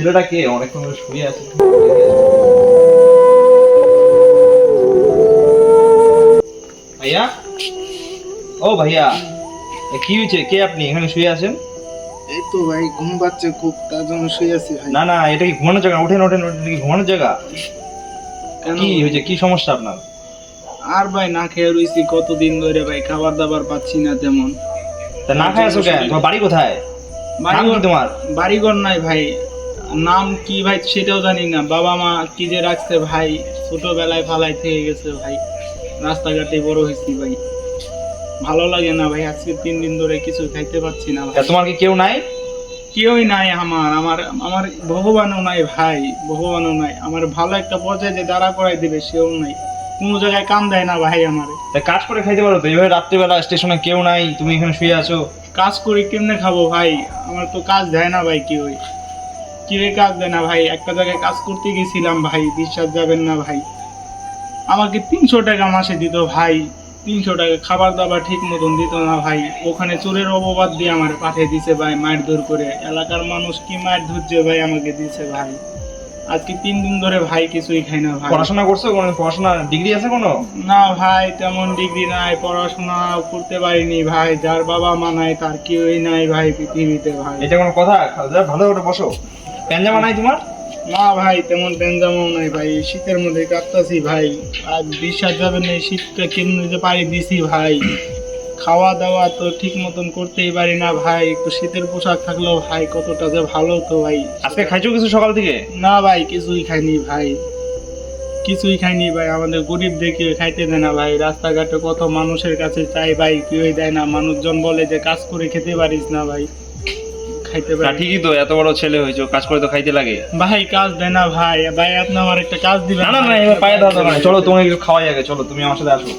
ছেলেটা কে? অনেকক্ষণ শুয়ে আছে। ভাইয়া? ও ভাইয়া কি হয়েছে? কে আপনি? এখানে শুয়ে আছেন? এই তো ভাই ঘুম পাচ্ছে খুব তার জন্য শুয়ে আছি ভাই। না না এটা কি ঘুমানোর জায়গা? ওঠেন ওঠেন ওঠেন কি ঘুমানোর জায়গা? কি হয়েছে? কি সমস্যা আপনার? আর ভাই না খেয়ে রইছি কতদিন ধরে ভাই খাবার দাবার পাচ্ছি না তেমন। তা না খাই আছো কেন? তোমার বাড়ি কোথায়? কি তোমার? বাড়িঘর নাই ভাই নাম কি ভাই সেটাও জানি না। বাবা মা কি যে রাখছে ভাই ছোটবেলায় ফালাই থেকে গেছে ভাই। রাস্তাঘাটে বড় হয়েছি ভাই। ভালো লাগে না ভাই আজকে তিন দিন ধরে কিছু খাইতে পাচ্ছি না ভাই। তোমার কি কেউ নাই? কেউই নাই আমার আমার আমার ভগবানও নাই ভাই ভগবানও নাই। আমার ভালো একটা পর্যায়ে যে দাঁড়া করাই দেবে সেও নাই। কোনো জায়গায় কাম দেয় না ভাই আমার। তা কাজ করে খাইতে পারো তো এইভাবে রাত্রিবেলা স্টেশনে কেউ নাই তুমি এখানে শুয়ে আছো? কাজ করি কেমনে খাব ভাই? আমার তো কাজ দেয় না ভাই কেউই। কেউই কাজ দেয় না ভাই? একটা জায়গায় কাজ করতে গেছিলাম ভাই বিশ্বাস যাবেন না ভাই। আমাকে তিনশো টাকা মাসে দিত ভাই। তিনশো টাকা খাবার দাবার ঠিক মতন দিত না ভাই। ওখানে চোরের অপবাদ দিয়ে আমার পাঠিয়ে দিছে ভাই মায়ের দূর করে। এলাকার মানুষ কি মায়ের ধরছে ভাই আমাকে দিছে ভাই। আজকে তিন দিন ধরে ভাই কিছুই খাই না ভাই। পড়াশোনা করছ কোনো? পড়াশোনা ডিগ্রি আছে কোনো? না ভাই তেমন ডিগ্রি নাই। পড়াশোনা করতে পারিনি ভাই। যার বাবা মা নাই তার কেউই নাই ভাই পৃথিবীতে ভাই। এটা কোনো কথা? ভালো করে বসো। প্যাঞ্জামা নাই তোমার? না ভাই তেমন পেঞ্জামাও নাই ভাই। শীতের মধ্যে কাটতাছি ভাই। আর বিশ্বাস যাবেন না শীতটা কেমন যে পারি দিছি ভাই। খাওয়া দাওয়া তো ঠিক মতন করতেই পারি না ভাই। একটু শীতের পোশাক থাকলেও ভাই কতটা যে ভালো তো ভাই। আজকে খাইছো কিছু সকাল থেকে? না ভাই কিছুই খাইনি ভাই। কিছুই খাইনি ভাই আমাদের গরিব দেখে খাইতে দেয় না ভাই। রাস্তাঘাটে কত মানুষের কাছে চাই ভাই কেউই দেয় না। মানুষজন বলে যে কাজ করে খেতে পারিস না ভাই। খাইতে পারি। ঠিকই তো এত বড় ছেলে হয়েছো কাজ করে তো খাইতে লাগে। ভাই কাজ দেয় না ভাই ভাই আপনি আমার একটা কাজ দিবেন। না না না এবার পায়ে দাও না চলো তোমাকে একটু খাওয়াই আগে চলো তুমি আমার সাথে আসো।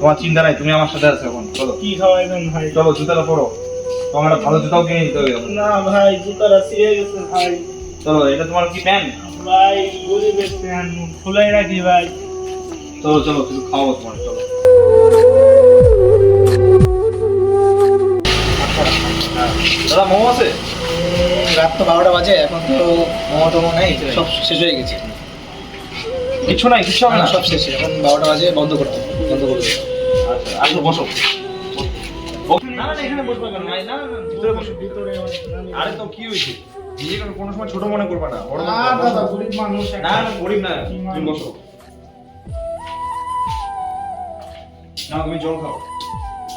তোমার চিন্তা নাই তুমি আমার সাথে আসো এখন চলো। কি খাওয়াইবেন ভাই? চলো জুতাটা পরো। তোমার একটা ভালো জুতাও কিনে নিতে হবে না ভাই জুতারা ছিঁড়ে গেছে ভাই। চলো এটা তোমার কি প্যান্ট? ভাই গরিবের প্যান্ট খুলাই রাখি ভাই। চলো চলো কিছু খাওয়াবো তোমার চলো। দাদা মোমো আছে? রাত তো বারোটা বাজে এখন তো মোমো টোমো নেই সব শেষ হয়ে গেছে। কিছু নাই কিছু হবে না? না সব শেষ এখন বারোটা বাজে বন্ধ করতে বন্ধ করে দেবো। আচ্ছা আসো বসো। ও- না না না, এখানে বসবে কেন? না না না ভিতরে বসো ভিতরে অনেক রানী। আরে তো কি হয়েছে? নিজেকে কোনো সময় ছোট মনে করবে না বড় না গরিব মানুষ না না গরিব না তুমি বসো। না তুমি জল খাও।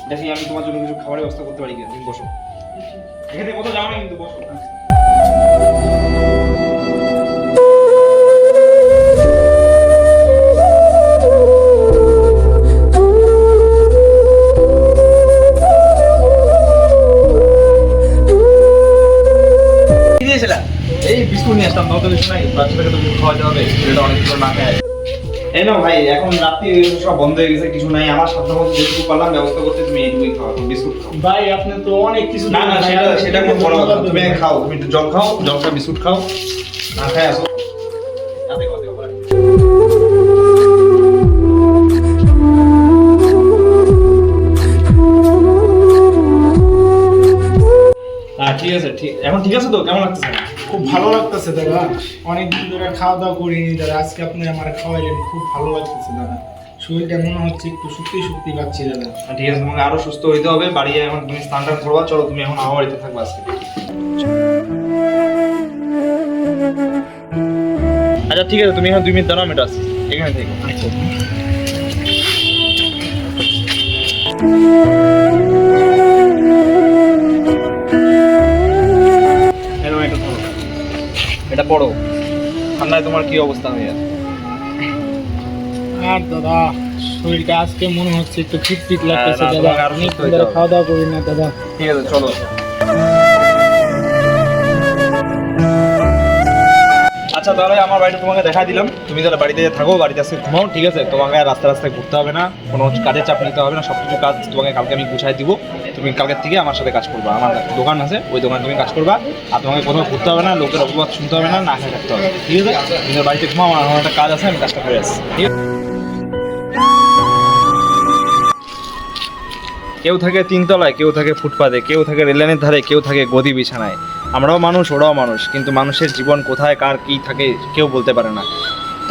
দেখি আমি তোমার জন্য কিছু খাবারের ব্যবস্থা করতে পারি কিনা তুমি বসো। এখানে কোথাও যাও না কিন্তু বসো। এই বিস্কুট নিয়ে আসতাম নতুন কিছু নাই বাচ্চাটাকে তো খাওয়াতে হবে ছেলেটা অনেক না খায়। এই না ভাই এখন রাত্রি সব বন্ধ হয়ে গেছে কিছু নাই আমার সাধ্য মতো যেটুকু পারলাম ব্যবস্থা করতে তুমি এইটুকুই খাও তুমি বিস্কুট খাও। ভাই আপনি তো অনেক কিছু না না সেটা সেটা কোনো বড় কথা তুমি খাও তুমি জল খাও জল খাও বিস্কুট খাও না খাই আসো। হ্যাঁ ঠিক আছে ঠিক এখন ঠিক আছে তো? কেমন লাগতেছে? খুব ভালো লাগতেছে দাদা। অনেক দিন ধরে খাওয়া দাওয়া করিনি দাদা। আজকে আপনি আমার খাওয়াইলেন খুব ভালো লাগতেছে দাদা। শরীরটা মনে হচ্ছে একটু শক্তি শক্তি পাচ্ছি দাদা। হ্যাঁ, ঠিক আছে তোমাকে আরও সুস্থ হইতে হবে। বাড়ি এখন তুমি স্নান টান করবা। চলো তুমি এখন আমার বাড়িতে থাকবা আজকে। আচ্ছা ঠিক আছে তুমি এখন দুই মিনিট দাঁড়াও আমি আসছি। এখানে থেকে। আচ্ছা এটা পড়ো। ঠান্ডায় তোমার কি অবস্থা হয়ে আছে আর দাদা শরীরটা আজকে মনে হচ্ছে একটু ফিট ফিট লাগতেছে হ্যাঁ, দাদা। খাওয়া দাওয়া করি না দাদা। ঠিক আছে চলো। আচ্ছা তাহলে আমার বাড়িতে তোমাকে দেখা দিলাম। তুমি তাহলে বাড়িতে থাকো, বাড়িতে আসতে ঘুমাও ঠিক আছে? তোমাকে আর রাস্তা রাস্তায় ঘুরতে হবে না, কোনো কাজের চাপ নিতে হবে না সব কিছু কাজ তোমাকে কালকে আমি গুছাই দিব। তুমি কালকের থেকে আমার সাথে কাজ করবা। আমার দোকান আছে, ওই দোকানে তুমি কাজ করবা। আর তোমাকে কোথাও ঘুরতে হবে না, লোকের অপবাদ শুনতে হবে না না খেয়ে থাকতে হবে। ঠিক আছে? তুমি বাড়িতে ঘুমাও, আমার আমার একটা কাজ আছে, আমি কাজটা করে আসছি। ঠিক আছে? কেউ থাকে তিনতলায়, কেউ থাকে ফুটপাতে, কেউ থাকে রেললাইনের ধারে, কেউ থাকে গদি বিছানায়। আমরাও মানুষ, ওরাও মানুষ, কিন্তু মানুষের জীবন কোথায়, কার কি থাকে, কেউ বলতে পারে না।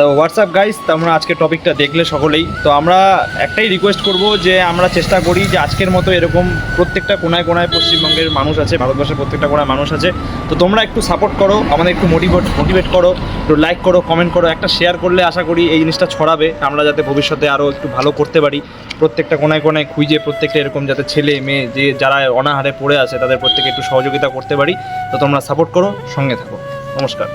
তো হোয়াটসঅ্যাপ গাইস তোমরা আজকে টপিকটা দেখলে সকলেই। তো আমরা একটাই রিকোয়েস্ট করব যে আমরা চেষ্টা করি যে আজকের মতো এরকম প্রত্যেকটা কোনায় কোনায় পশ্চিমবঙ্গের মানুষ আছে, ভারতবর্ষের প্রত্যেকটা কোনায় মানুষ আছে। তো তোমরা একটু সাপোর্ট করো, আমাদের একটু মোটিভেট মোটিভেট করো, একটু লাইক করো কমেন্ট করো, একটা শেয়ার করলে আশা করি এই জিনিসটা ছড়াবে। আমরা যাতে ভবিষ্যতে আরও একটু ভালো করতে পারি। প্রত্যেকটা কোনায় কোনায় খুঁজে প্রত্যেকটা এরকম যাতে ছেলে, মেয়ে, যে যারা অনাহারে পড়ে আছে, তাদের প্রত্যেকে একটু সহযোগিতা করতে পারি। তো তোমরা সাপোর্ট করো, সঙ্গে থাকো। নমস্কার।